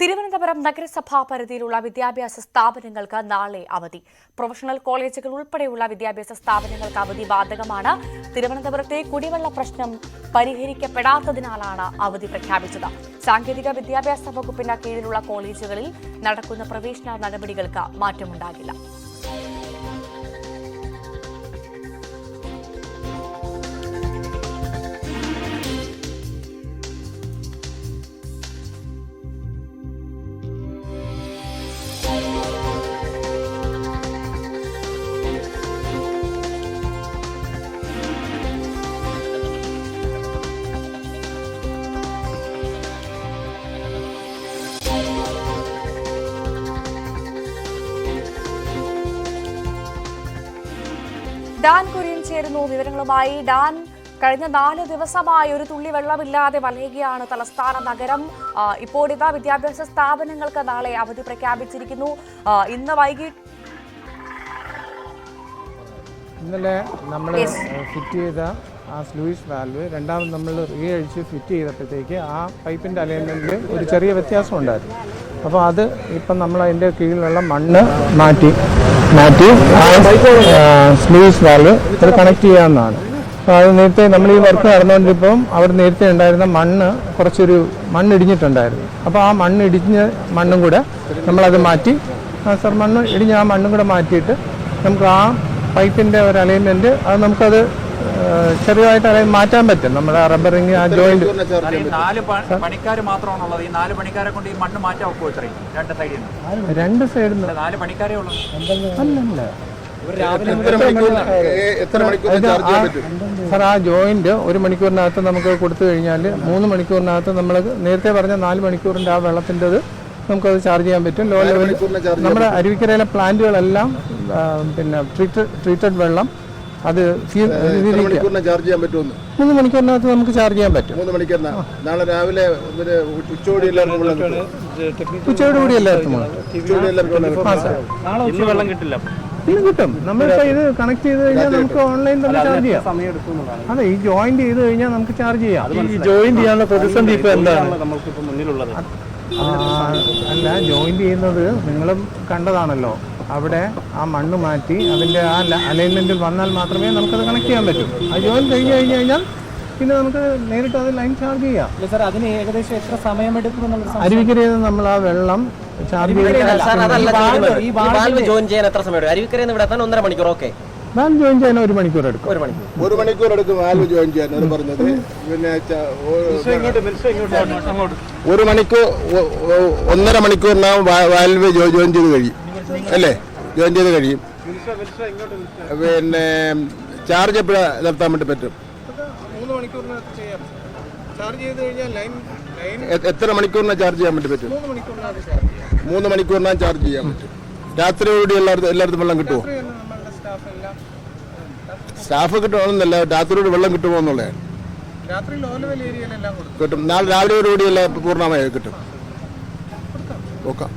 തിരുവനന്തപുരം നഗരസഭാ പരിധിയിലുള്ള വിദ്യാഭ്യാസ സ്ഥാപനങ്ങൾക്ക് നാളെ അവധി. പ്രൊഫഷണൽ കോളേജുകൾ ഉൾപ്പെടെയുള്ള വിദ്യാഭ്യാസ സ്ഥാപനങ്ങൾക്ക് അവധി ബാധകമാണ്. തിരുവനന്തപുരത്തെ കുടിവെള്ള പ്രശ്നം പരിഹരിക്കപ്പെടാത്തതിനാലാണ് അവധി പ്രഖ്യാപിച്ചത്. സാങ്കേതിക വിദ്യാഭ്യാസ വകുപ്പിന് കീഴിലുള്ള കോളേജുകളിൽ നടക്കുന്ന പ്രവേശന നടപടികൾക്ക് മാറ്റമുണ്ടാകില്ല. ഡാൻ കുര്യൻ ചേരുന്നു. വിവരങ്ങളുമായി ഡാൻ കഴിഞ്ഞ നാല് ദിവസമായി ഒരു തുള്ളി വെള്ളമില്ലാതെ വലയുകയാണ് തലസ്ഥാന നഗരം. ഇപ്പോഴിതാ വിദ്യാഭ്യാസ സ്ഥാപനങ്ങൾക്ക് നാളെ അവധി പ്രഖ്യാപിച്ചിരിക്കുന്നു. ഇന്ന് വൈകിട്ട് ഇന്നലെ നമ്മൾ ഫിറ്റ് ചെയ്ത ആ സ്ലൂയിസ് വാൽവ് രണ്ടാമത് നമ്മൾ റീ അഴിച്ച് ഫിറ്റ് ചെയ്തപ്പോഴത്തേക്ക് ആ പൈപ്പിന്റെ അലൈൻമെന്റിൽ ഒരു ചെറിയ വ്യത്യാസം ഉണ്ടായിരുന്നു. അപ്പോൾ അത് ഇപ്പം നമ്മൾ അതിന്റെ കീഴിലുള്ള മണ്ണ് മാറ്റി മാറ്റി ആ സ്ലൂയിസ് വാൽവ് അത് കണക്ട് ചെയ്യാവുന്നതാണ്. അപ്പോൾ അത് നേരത്തെ നമ്മൾ ഈ വർക്ക് നടന്നുകൊണ്ടിരിക്കുമ്പം അവിടെ നേരത്തെ ഉണ്ടായിരുന്ന മണ്ണ് കുറച്ചൊരു മണ്ണ് ഇടിഞ്ഞിട്ടുണ്ടായിരുന്നു അപ്പോൾ ആ മണ്ണ് ഇടിഞ്ഞ മണ്ണും കൂടെ നമ്മളത് മാറ്റി ആ സർ മണ്ണ് ഇടിഞ്ഞ ആ മണ്ണും കൂടെ മാറ്റിയിട്ട് നമുക്ക് ആ പൈപ്പിന്റെ ഒരു അലൈൻമെന്റ് അത് നമുക്കത് ഏഹ്, ചെറുതായിട്ട് മാറ്റാൻ പറ്റും. നമ്മുടെ റബ്ബറിങ് ആ ജോയിന്റ് നാല് പണിക്കാർ മാത്രമാണുള്ളത്. ഈ നാല് പണിക്കാരെ കൊണ്ട് ഈ മണ്ണ് മാറ്റാൻ ഒക്കുമോ ഇത്രയും? രണ്ട് സൈഡിൽ നിന്ന് രണ്ട് സൈഡിൽ നിന്ന് നാല് പണിക്കാരേ ഉള്ളൂ. അല്ലല്ല. സാർ ആ ജോയിന്റ് ഒരു മണിക്കൂറിനകത്ത് നമുക്ക് കൊടുത്തു കഴിഞ്ഞാൽ മൂന്ന് മണിക്കൂറിനകത്ത് നമ്മൾ നേരത്തെ പറഞ്ഞ നാല് മണിക്കൂറിന്റെ ആ വെള്ളത്തിന്റെത് നമുക്കത് ചാർജ് ചെയ്യാൻ പറ്റും. ലോ ലെവലിൽ നമ്മുടെ അരുവിക്കരയിലെ പ്ലാന്റുകളെല്ലാം പിന്നെ ട്രീറ്റഡ് ട്രീറ്റഡ് വെള്ളം അത് ചാർജ് ചെയ്യാൻ പറ്റുമെന്ന്? മൂന്ന് മണിക്കൂറിനകത്ത് നമുക്ക് ചാർജ് ചെയ്യാൻ പറ്റും. മൂന്ന് മണിക്കൂറിനാ? നാളെ രാവിലെ ഉച്ചയോടി എല്ലാവർക്കും വെള്ളം കിട്ടും. ഉച്ചയോട് കൂടി എല്ലായിടത്തും വേണം. ഉച്ചയോടി എല്ലാവർക്കും വെള്ളം കിട്ടില്ല ഇന്ന് കിട്ടും. നമ്മളിപ്പോൾ ഇത് കണക്ട് ചെയ്ത് കഴിഞ്ഞാൽ നമുക്ക് ഓൺലൈൻ തന്നെ ചാർജ് ചെയ്യാം. അതെ ഈ ജോയിൻ ചെയ്ത് കഴിഞ്ഞാൽ നമുക്ക് ചാർജ് ചെയ്യാം. ഈ ജോയിൻ ചെയ്യാനുള്ള പ്രതിസന്ധി ഇപ്പൊ എന്താണ്? നമ്മൾക്കിപ്പോ മുന്നിലുള്ളത്. അല്ല ജോയിൻ ചെയ്യുന്നത് നിങ്ങളും കണ്ടതാണല്ലോ. അവിടെ ആ മണ്ണ് മാറ്റി അതിന്റെ ആ അലൈൻമെന്റിൽ വന്നാൽ മാത്രമേ നമുക്കത് കണക്ട് ചെയ്യാൻ പറ്റൂ. ആ ജോയിൻ കഴിഞ്ഞ് കഴിഞ്ഞ് കഴിഞ്ഞാൽ പിന്നെ നമുക്ക് നേരിട്ട് അത് ലൈൻ ചാർജ് ചെയ്യാം. സാർ അതിന് ഏകദേശം എത്ര സമയമെടുക്കും അരുവിക്കരയിൽ നമ്മൾ ആ വെള്ളം ചാർജ് സാർ അതല്ല ചെയ്ത് വാൽവ് ജോയിൻ ചെയ്യാൻ എത്ര സമയം എടുക്കും? അരുവിക്കരയിൽ ഇവിടെ എത്താൻ ഒന്നര മണിക്കൂർ ഓക്കെ. വാൻ ജോയിൻ ചെയ്യാൻ ഒരു മണിക്കൂർ എടുക്കും. ഒരു മണിക്കൂർ. ഒരു മണിക്കൂർ എടുക്കും വാൽവ് ജോയിൻ ചെയ്യാൻ അത് പറഞ്ഞത്. പിന്നെ ഒരു മണിക്കൂർ ഒന്നര മണിക്കൂറിനാവും വാൽവ് ജോയിൻ ചെയ്ത് കഴിയും. അല്ലേ? ജോയിൻ ചെയ്ത് കഴിയും. പിന്നെ ചാർജ് എപ്പോഴാണ് നിർത്താൻ വേണ്ടി പറ്റും മൂന്ന് മണിക്കൂറിനകത്ത് ചെയ്യാം. ചാർജ് ചെയ്ത് കഴിഞ്ഞാൽ ലൈൻ ലൈൻ എ- എത്ര മണിക്കൂറിനാ ചാർജ് ചെയ്യാൻ വേണ്ടി പറ്റും? മൂന്ന് മണിക്കൂറിനാ ചാർജ് ചെയ്യാൻ പറ്റും. രാത്രിയോടെ എല്ലായിടത്തും എല്ലായിടത്തും വെള്ളം കിട്ടുമോ സ്റ്റാഫ് കിട്ടണമെന്നല്ല രാത്രി രാത്രിയോട് വെള്ളം കിട്ടുമോ എന്നുള്ളതാണ് രാത്രി കിട്ടും. നാളെ രാവിലെയോടുകൂടി എല്ലാം പൂർണമായി കിട്ടും. നോക്കാം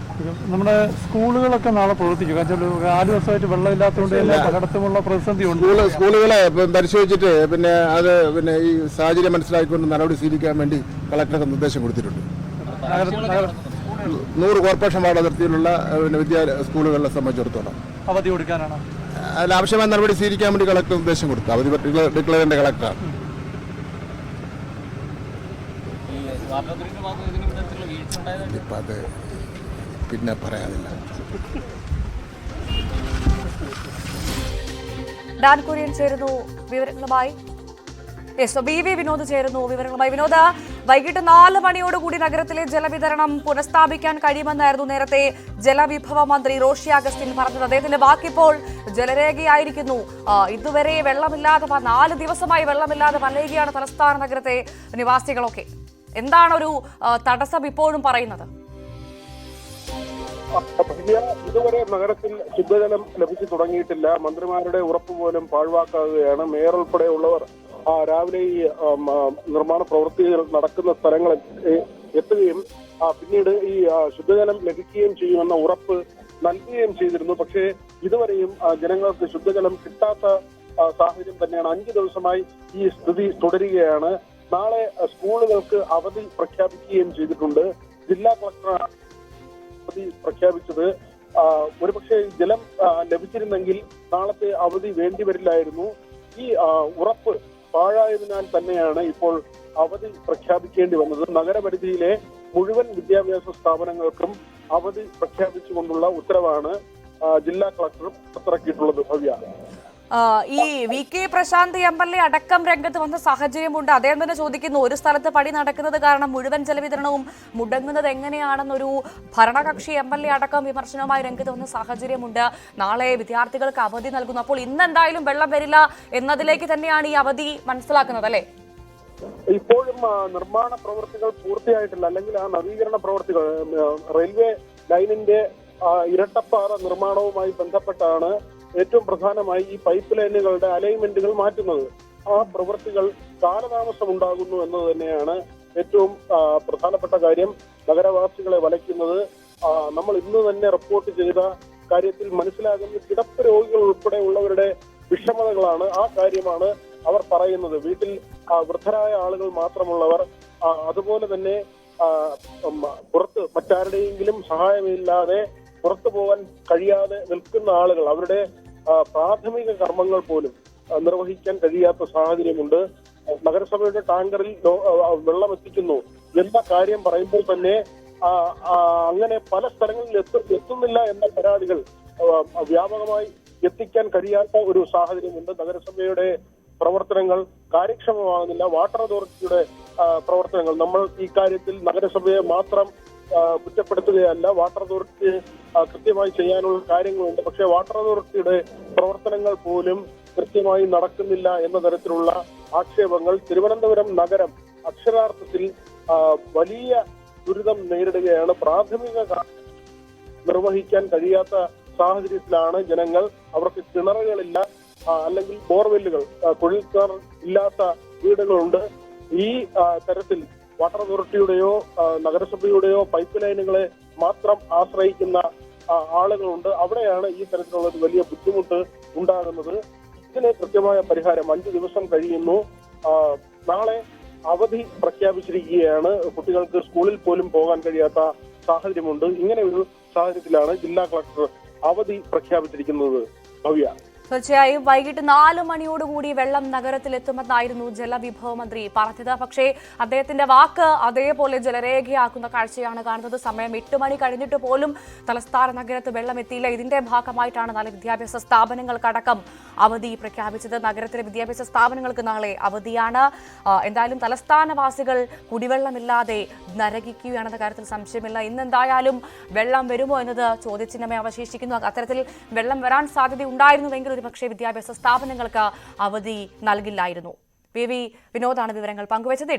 നമ്മുടെ സ്കൂളുകളൊക്കെ നാളെ പ്രവർത്തിക്കും. കാരണം നാല് ദിവസമായിട്ട് വെള്ളമില്ലാത്തതുകൊണ്ട് തന്നെ പലയിടത്തുമുള്ള പ്രതിസന്ധി ഉണ്ട്. സ്കൂളുകളെ പരിശോധിച്ചിട്ട് പിന്നെ അത് പിന്നെ ഈ സാഹചര്യം മനസ്സിലാക്കിക്കൊണ്ട് നടപടി സ്വീകരിക്കാൻ വേണ്ടി കളക്ടർക്ക് നിർദ്ദേശം കൊടുത്തിട്ടുണ്ട്. നൂറ് കോർപ്പറേഷൻ വാർഡ് അതിർത്തിയിലുള്ള പിന്നെ വിദ്യാലയ സ്കൂളുകളെ സംബന്ധിച്ചിടത്തോളം. അവധി കൊടുക്കാനാണ്? അതിൽ ആവശ്യമായ നടപടി സ്വീകരിക്കാൻ വേണ്ടി കളക്ടർ നിർദ്ദേശം കൊടുത്തു. അവധി ഡിക്ലെയർ ഡിക്ലെയർ ചെയ്യേണ്ട കളക്ടറാണ്. ഇപ്പം അത് പിന്നെ പറയാനില്ല. ഡാൻ ചേരുന്നു ബി വി വിനോദ് ചേരുന്നു വിവരങ്ങളുമായി. വിനോദ വൈകിട്ട് നാല് മണിയോടുകൂടി നഗരത്തിലെ ജലവിതരണം പുനഃസ്ഥാപിക്കാൻ കഴിയുമെന്നായിരുന്നു നേരത്തെ ജലവിഭവ മന്ത്രി റോഷി അഗസ്റ്റിൻ പറഞ്ഞത്. അദ്ദേഹത്തിന്റെ വാക്കിപ്പോൾ ജലരേഖയായിരിക്കുന്നു. ഇതുവരെ വെള്ളമില്ലാതെ നാല് ദിവസമായി വെള്ളമില്ലാതെ വലയുകയാണ് തലസ്ഥാന നഗരത്തെ നിവാസികളൊക്കെ. എന്താണ് ഒരു തടസ്സം ഇപ്പോഴും പറയുന്നത്? ഇതുവരെ നഗരത്തിൽ ശുദ്ധജലം ലഭിച്ചു തുടങ്ങിയിട്ടില്ല. മന്ത്രിമാരുടെ ഉറപ്പ് പോലും പാഴ്വാക്കാകുകയാണ് മേയർ ഉൾപ്പെടെയുള്ളവർ രാവിലെ ഈ നിർമ്മാണ പ്രവൃത്തികൾ നടക്കുന്ന സ്ഥലങ്ങളിൽ എത്തുകയും പിന്നീട് ഈ ശുദ്ധജലം ലഭിക്കുകയും ചെയ്യുമെന്ന ഉറപ്പ് നൽകുകയും ചെയ്തിരുന്നു. പക്ഷേ ഇതുവരെയും ജനങ്ങൾക്ക് ശുദ്ധജലം കിട്ടാത്ത സാഹചര്യം തന്നെയാണ്. അഞ്ചു ദിവസമായി ഈ സ്ഥിതി തുടരുകയാണ്. നാളെ സ്കൂളുകൾക്ക് അവധി പ്രഖ്യാപിക്കുകയും ചെയ്തിട്ടുണ്ട്. ജില്ലാ കളക്ടർ അവധി പ്രഖ്യാപിച്ചത്. ഒരുപക്ഷെ ജലം ലഭിച്ചിരുന്നെങ്കിൽ നാളത്തെ അവധി വേണ്ടി വരില്ലായിരുന്നു. ഈ ഉറപ്പ് പാഴായതിനാൽ തന്നെയാണ് ഇപ്പോൾ അവധി പ്രഖ്യാപിക്കേണ്ടി വന്നത്. നഗരപരിധിയിലെ മുഴുവൻ വിദ്യാഭ്യാസ സ്ഥാപനങ്ങൾക്കും അവധി പ്രഖ്യാപിച്ചുകൊണ്ടുള്ള ഉത്തരവാണ് ജില്ലാ കളക്ടർ പുറത്തിറക്കിയിട്ടുള്ളത് ഭവ്യ. ഈ V K Prashanth M L A അടക്കം രംഗത്ത് വന്ന സാഹചര്യമുണ്ട്. അദ്ദേഹം തന്നെ ചോദിക്കുന്നു ഒരു സ്ഥലത്ത് പണി നടക്കുന്നത് കാരണം മുഴുവൻ ജലവിതരണവും മുടങ്ങുന്നത് എങ്ങനെയാണെന്നൊരു ഭരണകക്ഷി എം എൽ എ അടക്കം വിമർശനവുമായി രംഗത്ത് വന്ന സാഹചര്യമുണ്ട്. നാളെ വിദ്യാർത്ഥികൾക്ക് അവധി നൽകുന്നു. അപ്പോൾ ഇന്ന് എന്തായാലും വെള്ളം വരില്ല എന്നതിലേക്ക് തന്നെയാണ് ഈ അവധി മനസ്സിലാക്കുന്നത് അല്ലേ? ഇപ്പോഴും നിർമ്മാണ പ്രവൃത്തികൾ പൂർത്തിയായിട്ടില്ല. അല്ലെങ്കിൽ ആ നവീകരണ പ്രവൃത്തികൾ റെയിൽവേ ലൈനിന്റെ ഇരട്ടപ്പാറ നിർമ്മാണവുമായി ബന്ധപ്പെട്ടാണ് ഏറ്റവും പ്രധാനമായി ഈ പൈപ്പ് ലൈനുകളുടെ അലൈൻമെന്റുകൾ മാറ്റുന്നത്. ആ പ്രവൃത്തികൾ കാലതാമസം ഉണ്ടാകുന്നു എന്നത് തന്നെയാണ് ഏറ്റവും പ്രധാനപ്പെട്ട കാര്യം. നഗരവാസികളെ വലയ്ക്കുന്നത് നമ്മൾ ഇന്ന് തന്നെ റിപ്പോർട്ട് ചെയ്ത കാര്യത്തിൽ മനസ്സിലാകുന്ന കിടപ്പ് രോഗികൾ ഉൾപ്പെടെ ഉള്ളവരുടെ വിഷമതകളാണ് ആ കാര്യമാണ് അവർ പറയുന്നത്. വീട്ടിൽ വൃദ്ധരായ ആളുകൾ മാത്രമുള്ളവർ അതുപോലെ തന്നെ പുറത്ത് മറ്റാരുടെയെങ്കിലും സഹായമില്ലാതെ പുറത്തു പോകാൻ കഴിയാതെ നിൽക്കുന്ന ആളുകൾ അവരുടെ പ്രാഥമിക കർമ്മങ്ങൾ പോലും നിർവഹിക്കാൻ കഴിയാത്ത സാഹചര്യമുണ്ട്. നഗരസഭയുടെ ടാങ്കറിൽ വെള്ളം എത്തിക്കുന്നു. എന്ന കാര്യം പറയുമ്പോൾ തന്നെ അങ്ങനെ പല സ്ഥലങ്ങളിൽ എത്തു- എത്തുന്നില്ല എന്ന പരാതികൾ വ്യാപകമായി എത്തിക്കാൻ കഴിയാത്ത ഒരു സാഹചര്യമുണ്ട്. നഗരസഭയുടെ പ്രവർത്തനങ്ങൾ കാര്യക്ഷമമാകുന്നില്ല. വാട്ടർ അതോറിറ്റിയുടെ പ്രവർത്തനങ്ങൾ. നമ്മൾ ഈ കാര്യത്തിൽ നഗരസഭയെ മാത്രം കുറ്റപ്പെടുത്തുകയല്ല. വാട്ടർ അതോറിറ്റി കൃത്യമായി ചെയ്യാനുള്ള കാര്യങ്ങളുണ്ട്. പക്ഷേ വാട്ടർ അതോറിറ്റിയുടെ പ്രവർത്തനങ്ങൾ പോലും കൃത്യമായി നടക്കുന്നില്ല എന്ന തരത്തിലുള്ള ആക്ഷേപങ്ങൾ തിരുവനന്തപുരം നഗരം അക്ഷരാർത്ഥത്തിൽ വലിയ ദുരിതം നേരിടുകയാണ്. പ്രാഥമിക നിർവഹിക്കാൻ കഴിയാത്ത സാഹചര്യത്തിലാണ് ജനങ്ങൾ അവർക്ക് കിണറുകളില്ല അല്ലെങ്കിൽ ബോർവെല്ലുകൾ കുഴൽക്കിണർ ഇല്ലാത്ത വീടുകളുണ്ട്. ഈ തരത്തിൽ വാട്ടർ അതോറിറ്റിയുടെയോ നഗരസഭയുടെയോ പൈപ്പ് ലൈനുകളെ മാത്രം ആശ്രയിക്കുന്ന ആളുകളുണ്ട്. അവിടെയാണ് ഈ തരത്തിലുള്ള ഒരു വലിയ ബുദ്ധിമുട്ട് ഉണ്ടാകുന്നത്. ഇതിന് കൃത്യമായ പരിഹാരം അഞ്ചു ദിവസം കഴിയുന്നു. നാളെ അവധി പ്രഖ്യാപിച്ചിരിക്കുകയാണ്. കുട്ടികൾക്ക് സ്കൂളിൽ പോലും പോകാൻ കഴിയാത്ത സാഹചര്യമുണ്ട്. ഇങ്ങനെ ഒരു സാഹചര്യത്തിലാണ് ജില്ലാ കളക്ടർ അവധി പ്രഖ്യാപിച്ചിരിക്കുന്നത്. ഭവ്യ. തീർച്ചയായും വൈകിട്ട് നാല് മണിയോടുകൂടി വെള്ളം നഗരത്തിലെത്തുമെന്നായിരുന്നു ജലവിഭവ മന്ത്രി പറഞ്ഞത്. പക്ഷേ അദ്ദേഹത്തിന്റെ വാക്ക് അതേപോലെ ജലരേഖയാക്കുന്ന കാഴ്ചയാണ് കാണുന്നത്. സമയം എട്ട് മണി കഴിഞ്ഞിട്ട് പോലും തലസ്ഥാന നഗരത്ത് വെള്ളം എത്തിയില്ല. ഇതിന്റെ ഭാഗമായിട്ടാണ് നാളെ വിദ്യാഭ്യാസ സ്ഥാപനങ്ങൾക്കടക്കം അവധി പ്രഖ്യാപിച്ചത്. നഗരത്തിലെ വിദ്യാഭ്യാസ സ്ഥാപനങ്ങൾക്ക് നാളെ അവധിയാണ്. എന്തായാലും തലസ്ഥാനവാസികൾ കുടിവെള്ളമില്ലാതെ നരകിക്കുകയാണെന്ന കാര്യത്തിൽ സംശയമില്ല. ഇന്ന് എന്തായാലും വെള്ളം വരുമോ എന്നത് ചോദ്യചിഹ്നമേ അവശേഷിക്കുന്നു. അത്തരത്തിൽ വെള്ളം വരാൻ സാധ്യത ഉണ്ടായിരുന്നുവെങ്കിൽ ഒരുപക്ഷെ വിദ്യാഭ്യാസ സ്ഥാപനങ്ങൾക്ക് അവധി നൽകില്ലായിരുന്നു. പി വി വിനോദാണ് വിവരങ്ങൾ പങ്കുവച്ചത്.